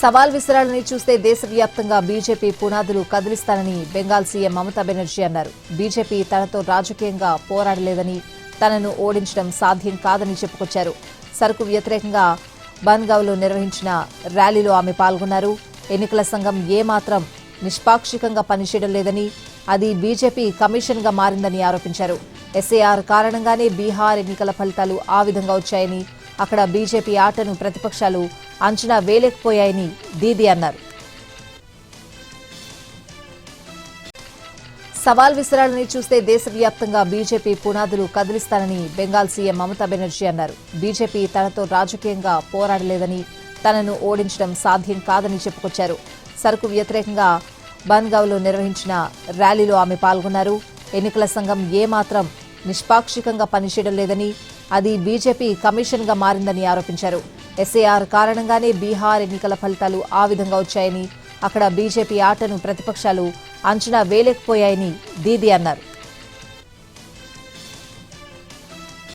సవాల్ విసరాలని చూస్తే దేశవ్యాప్తంగా బీజేపీ పునాదులు కదిలిస్తానని బెంగాల్ సీఎం మమతా బెనర్జీ అన్నారు. బీజేపీ తనతో రాజకీయంగా పోరాడలేదని తనను ఓడించడం సాధ్యం కాదని చెప్పుకొచ్చారు. సరుకు వ్యతిరేకంగా బన్గావ్లో నిర్వహించిన ర్యాలీలో ఆమె పాల్గొన్నారు. ఎన్నికల సంఘం ఏమాత్రం నిష్పాక్షికంగా పనిచేయడం లేదని అది బీజేపీ కమిషన్గా మారిందని ఆరోపించారు. ఎస్ఏఆర్ కారణంగానే బీహార్ ఎన్నికల ఫలితాలు ఆ విధంగా వచ్చాయని అక్కడ బీజేపీ ఆటను ప్రతిపక్షాలు అంచనా వేయలేకపోయాయని దీది అన్నారు. సవాల్ విసరాలని చూస్తే దేశవ్యాప్తంగా బీజేపీ పునాదులు కదిలిస్తానని బెంగాల్ సీఎం మమతా బెనర్జీ అన్నారు. బీజేపీ తనతో రాజకీయంగా పోరాడలేదని తనను ఓడించడం సాధ్యం కాదని చెప్పుకొచ్చారు. సరుకు వ్యతిరేకంగా బన్గావ్లో నిర్వహించిన ర్యాలీలో ఆమె పాల్గొన్నారు. ఎన్నికల సంఘం ఏమాత్రం నిష్పాక్షికంగా పనిచేయడం లేదని అది బీజేపీ కమిషన్గా మారిందని ఆరోపించారు. ఎస్ఏఆర్ కారణంగానే బీహార్ ఎన్నికల ఫలితాలు ఆ విధంగా వచ్చాయని అక్కడ బీజేపీ ఆటను ప్రతిపక్షాలు అంచనా వేయలేకపోయాయని దీది అన్నారు.